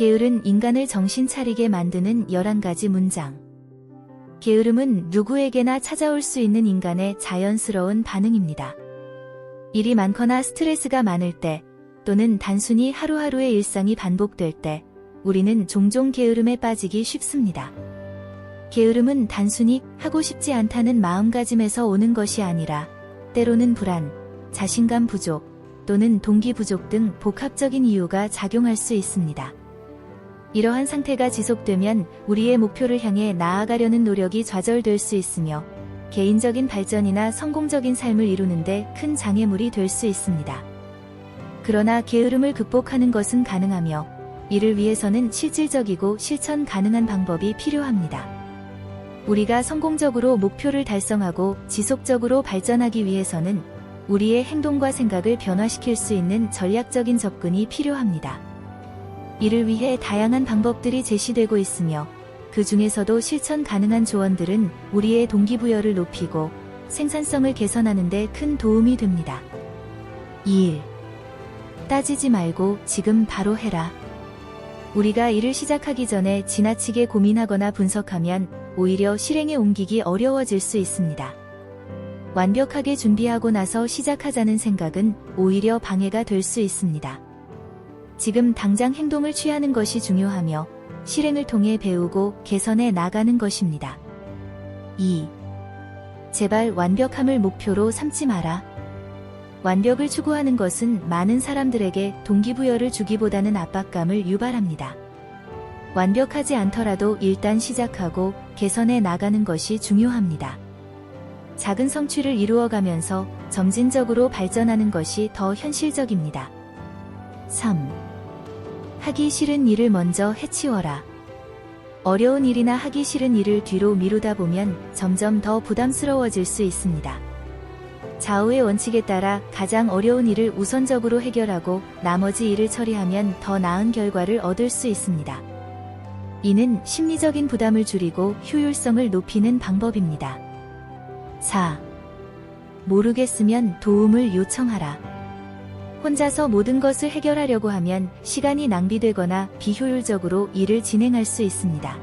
게으른 인간을 정신 차리게 만드는 11가지 문장. 게으름은 누구에게나 찾아올 수 있는 인간의 자연스러운 반응입니다. 일이 많거나 스트레스가 많을 때, 또는 단순히 하루하루의 일상이 반복될 때, 우리는 종종 게으름에 빠지기 쉽습니다. 게으름은 단순히 하고 싶지 않다는 마음가짐에서 오는 것이 아니라, 때로는 불안, 자신감 부족, 또는 동기 부족 등 복합적인 이유가 작용할 수 있습니다. 이러한 상태가 지속되면 우리의 목표를 향해 나아가려는 노력이 좌절될 수 있으며 개인적인 발전이나 성공적인 삶을 이루는데 큰 장애물이 될 수 있습니다. 그러나 게으름을 극복하는 것은 가능하며 이를 위해서는 실질적이고 실천 가능한 방법이 필요합니다. 우리가 성공적으로 목표를 달성하고 지속적으로 발전하기 위해서는 우리의 행동과 생각을 변화시킬 수 있는 전략적인 접근이 필요합니다. 이를 위해 다양한 방법들이 제시되고 있으며 그 중에서도 실천 가능한 조언들은 우리의 동기부여를 높이고 생산성을 개선하는 데 큰 도움이 됩니다. 2일. 따지지 말고 지금 바로 해라. 우리가 일을 시작하기 전에 지나치게 고민하거나 분석하면 오히려 실행에 옮기기 어려워질 수 있습니다. 완벽하게 준비하고 나서 시작하자는 생각은 오히려 방해가 될 수 있습니다. 지금 당장 행동을 취하는 것이 중요하며 실행을 통해 배우고 개선해 나가는 것입니다. 2. 제발 완벽함을 목표로 삼지 마라. 완벽을 추구하는 것은 많은 사람들에게 동기부여를 주기보다는 압박감을 유발합니다. 완벽하지 않더라도 일단 시작하고 개선해 나가는 것이 중요합니다. 작은 성취를 이루어가면서 점진적으로 발전하는 것이 더 현실적입니다. 3. 하기 싫은 일을 먼저 해치워라. 어려운 일이나 하기 싫은 일을 뒤로 미루다 보면 점점 더 부담스러워질 수 있습니다. 좌우의 원칙에 따라 가장 어려운 일을 우선적으로 해결하고 나머지 일을 처리하면 더 나은 결과를 얻을 수 있습니다. 이는 심리적인 부담을 줄이고 효율성을 높이는 방법입니다. 4. 모르겠으면 도움을 요청하라. 혼자서 모든 것을 해결하려고 하면 시간이 낭비되거나 비효율적으로 일을 진행할 수 있습니다.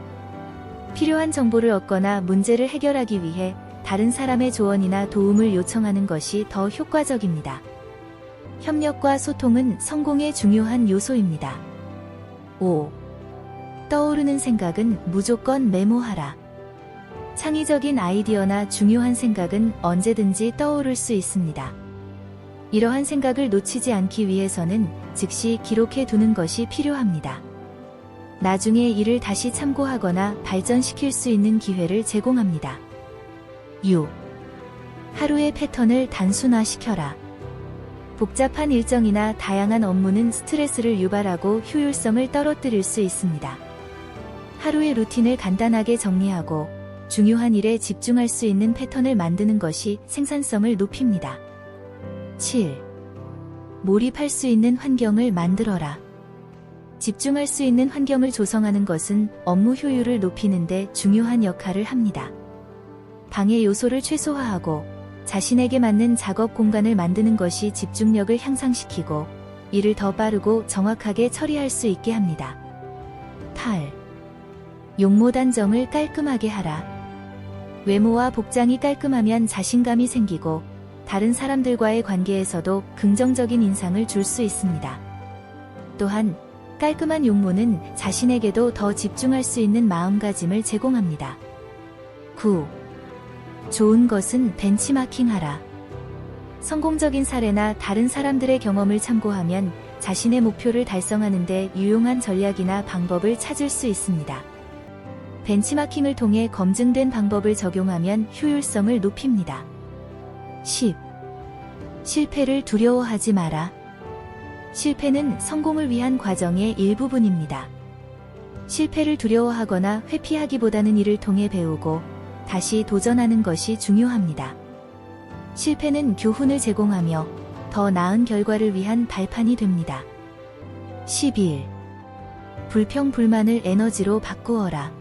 필요한 정보를 얻거나 문제를 해결하기 위해 다른 사람의 조언이나 도움을 요청하는 것이 더 효과적입니다. 협력과 소통은 성공의 중요한 요소입니다. 5. 떠오르는 생각은 무조건 메모하라. 창의적인 아이디어나 중요한 생각은 언제든지 떠오를 수 있습니다. 이러한 생각을 놓치지 않기 위해서는 즉시 기록해 두는 것이 필요합니다. 나중에 이를 다시 참고하거나 발전시킬 수 있는 기회를 제공합니다. 6. 하루의 패턴을 단순화시켜라. 복잡한 일정이나 다양한 업무는 스트레스를 유발하고 효율성을 떨어뜨릴 수 있습니다. 하루의 루틴을 간단하게 정리하고 중요한 일에 집중할 수 있는 패턴을 만드는 것이 생산성을 높입니다. 7. 몰입할 수 있는 환경을 만들어라. 집중할 수 있는 환경을 조성하는 것은 업무 효율을 높이는데 중요한 역할을 합니다. 방해 요소를 최소화하고 자신에게 맞는 작업 공간을 만드는 것이 집중력을 향상시키고 일을 더 빠르고 정확하게 처리할 수 있게 합니다. 8. 용모 단정을 깔끔하게 하라. 외모와 복장이 깔끔하면 자신감이 생기고 다른 사람들과의 관계에서도 긍정적인 인상을 줄 수 있습니다. 또한 깔끔한 용모는 자신에게도 더 집중할 수 있는 마음가짐을 제공합니다. 9. 좋은 것은 벤치마킹 하라. 성공적인 사례나 다른 사람들의 경험을 참고하면 자신의 목표를 달성하는데 유용한 전략이나 방법을 찾을 수 있습니다. 벤치마킹을 통해 검증된 방법을 적용하면 효율성을 높입니다. 10. 실패를 두려워하지 마라. 실패는 성공을 위한 과정의 일부분입니다. 실패를 두려워하거나 회피하기보다는 이를 통해 배우고 다시 도전하는 것이 중요합니다. 실패는 교훈을 제공하며 더 나은 결과를 위한 발판이 됩니다. 11. 불평, 불만을 에너지로 바꾸어라.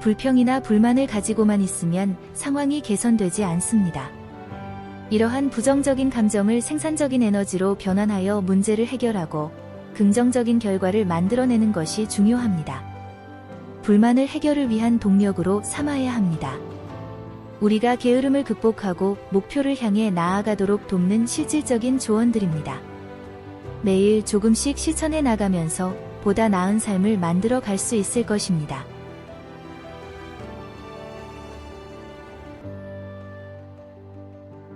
불평이나 불만을 가지고만 있으면 상황이 개선되지 않습니다. 이러한 부정적인 감정을 생산적인 에너지로 변환하여 문제를 해결하고 긍정적인 결과를 만들어내는 것이 중요합니다. 불만을 해결을 위한 동력으로 삼아야 합니다. 우리가 게으름을 극복하고 목표를 향해 나아가도록 돕는 실질적인 조언들입니다. 매일 조금씩 실천해 나가면서 보다 나은 삶을 만들어 갈 수 있을 것입니다.